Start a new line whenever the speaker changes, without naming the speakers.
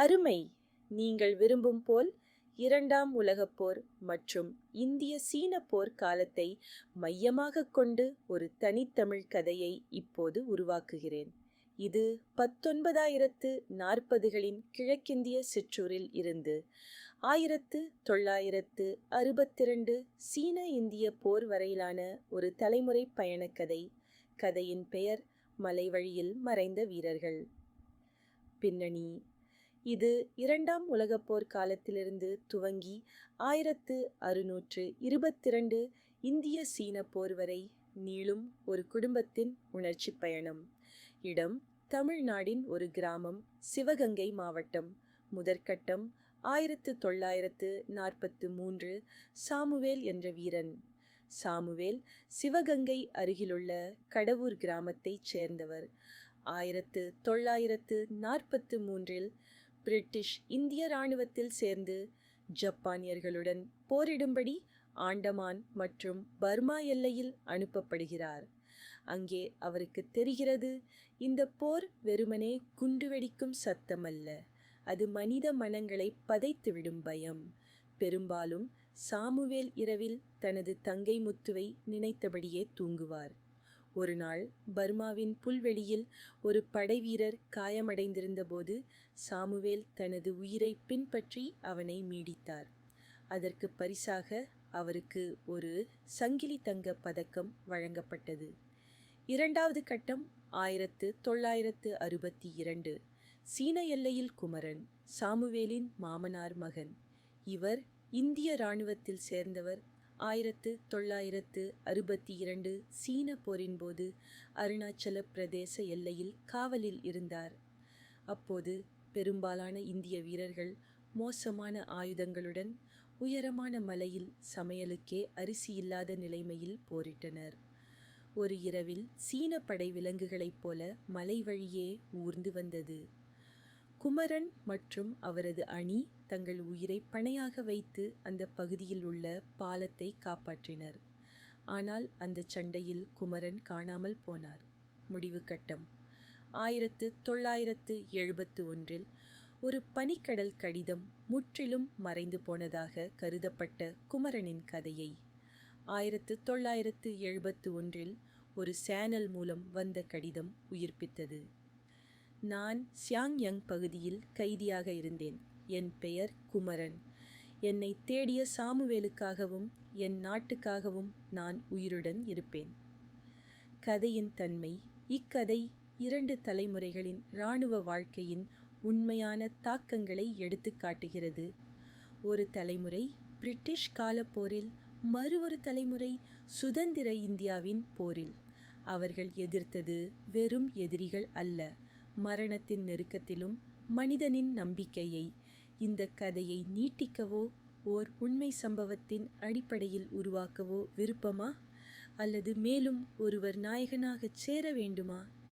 அருமை. நீங்கள் விரும்பும் போல் இரண்டாம் உலகப் போர் மற்றும் இந்திய சீன போர் காலத்தை மையமாக கொண்டு ஒரு தனித்தமிழ் கதையை இப்போது உருவாக்குகிறேன். இது பத்தொன்பதாயிரத்து நாற்பதுகளின் கிழக்கிந்திய சிற்றூரில் இருந்து ஆயிரத்து தொள்ளாயிரத்து அறுபத்திரண்டு சீன இந்திய போர் வரையிலான ஒரு தலைமுறை பயணக்கதை. கதையின் பெயர் மலைவழியில் மறைந்த வீரர்கள். பின்னணி இது இரண்டாம் உலகப் போர் காலத்திலிருந்து துவங்கி ஆயிரத்து அறுநூற்று இருபத்திரண்டு இந்திய சீன போர் வரை நீளும் ஒரு குடும்பத்தின் உணர்ச்சி பயணம். இடம் தமிழ்நாடின் ஒரு கிராமம் சிவகங்கை மாவட்டம். முதற்கட்டம் ஆயிரத்து தொள்ளாயிரத்து நாற்பத்து மூன்று சாமுவேல் என்ற வீரன். சாமுவேல் சிவகங்கை அருகிலுள்ள கடவூர் கிராமத்தைச் சேர்ந்தவர். ஆயிரத்து தொள்ளாயிரத்து நாற்பத்து மூன்றில் பிரிட்டிஷ் இந்திய இராணுவத்தில் சேர்ந்து ஜப்பானியர்களுடன் போரிடும்படி ஆண்டமான் மற்றும் பர்மா எல்லையில் அனுப்பப்படுகிறார். அங்கே அவருக்கு தெரிகிறது இந்த போர் வெறுமனே குண்டுவெடிக்கும் சத்தமல்ல. அது மனித மனங்களை பதைத்துவிடும் பயம். பெரும்பாலும் சாமுவேல் இரவில் தனது தங்கை முத்துவை நினைத்தபடியே தூங்குவார். ஒரு நாள் பர்மாவின் புல்வெளியில் ஒரு படைவீரர் காயமடைந்திருந்தபோது சாமுவேல் தனது உயிரை பின்பற்றி அவனை மீடித்தார். அதற்கு பரிசாக அவருக்கு ஒரு சங்கிலி தங்க பதக்கம் வழங்கப்பட்டது. இரண்டாவது கட்டம் ஆயிரத்து தொள்ளாயிரத்து அறுபத்தி இரண்டு. சீன எல்லையில் குமரன் சாமுவேலின் மாமனார் மகன். இவர் இந்திய இராணுவத்தில் சேர்ந்தவர் ஆயிரத்து தொள்ளாயிரத்து அறுபத்தி இரண்டு சீன போரின் போது அருணாச்சல பிரதேச எல்லையில் காவலில் இருந்தார். அப்போது பெரும்பாலான இந்திய வீரர்கள் மோசமான ஆயுதங்களுடன் உயரமான மலையில் சமையலுக்கே அரிசி இல்லாத நிலைமையில் போரிட்டனர். ஒரு இரவில் சீன படை விலங்குகளைப் போல மலை வழியே ஊர்ந்து வந்தது. குமரன் மற்றும் அவரது அணி தங்கள் உயிரை பணையாக வைத்து அந்த பகுதியில் உள்ள பாலத்தை காப்பாற்றினர். ஆனால் அந்த சண்டையில் குமரன் காணாமல் போனார். முடிவு கட்டம். ஆயிரத்து தொள்ளாயிரத்து எழுபத்து ஒன்றில் ஒரு பனிக்கடல் கடிதம் முற்றிலும் மறைந்து போனதாக கருதப்பட்ட குமரனின் கதையை ஆயிரத்து தொள்ளாயிரத்து எழுபத்து ஒன்றில் ஒரு சேனல் மூலம் வந்த கடிதம் உயிர்ப்பித்தது. நான் சியாங்யங் பகுதியில் கைதியாக இருந்தேன். என் பெயர் குமரன். என்னை தேடிய சாமுவேலுக்காகவும் என் நாட்டுக்காகவும் நான் உயிருடன் இருப்பேன். கதையின் தன்மை. இக்கதை இரண்டு தலைமுறைகளின் இராணுவ வாழ்க்கையின் உண்மையான தாக்கங்களை எடுத்து காட்டுகிறது. ஒரு தலைமுறை பிரிட்டிஷ் காலப்போரில் மறுவொரு தலைமுறை சுதந்திர இந்தியாவின் போரில். அவர்கள் எதிர்த்தது வெறும் எதிரிகள் அல்ல. மரணத்தின் நெருக்கத்திலும் மனிதனின் நம்பிக்கையை இந்த கதையை நீட்டிக்கவோ ஓர் உண்மை சம்பவத்தின் அடிப்படையில் உருவாக்கவோ விருப்பமா? அல்லது மேலும் ஒருவர் நாயகனாகச் சேர வேண்டுமா?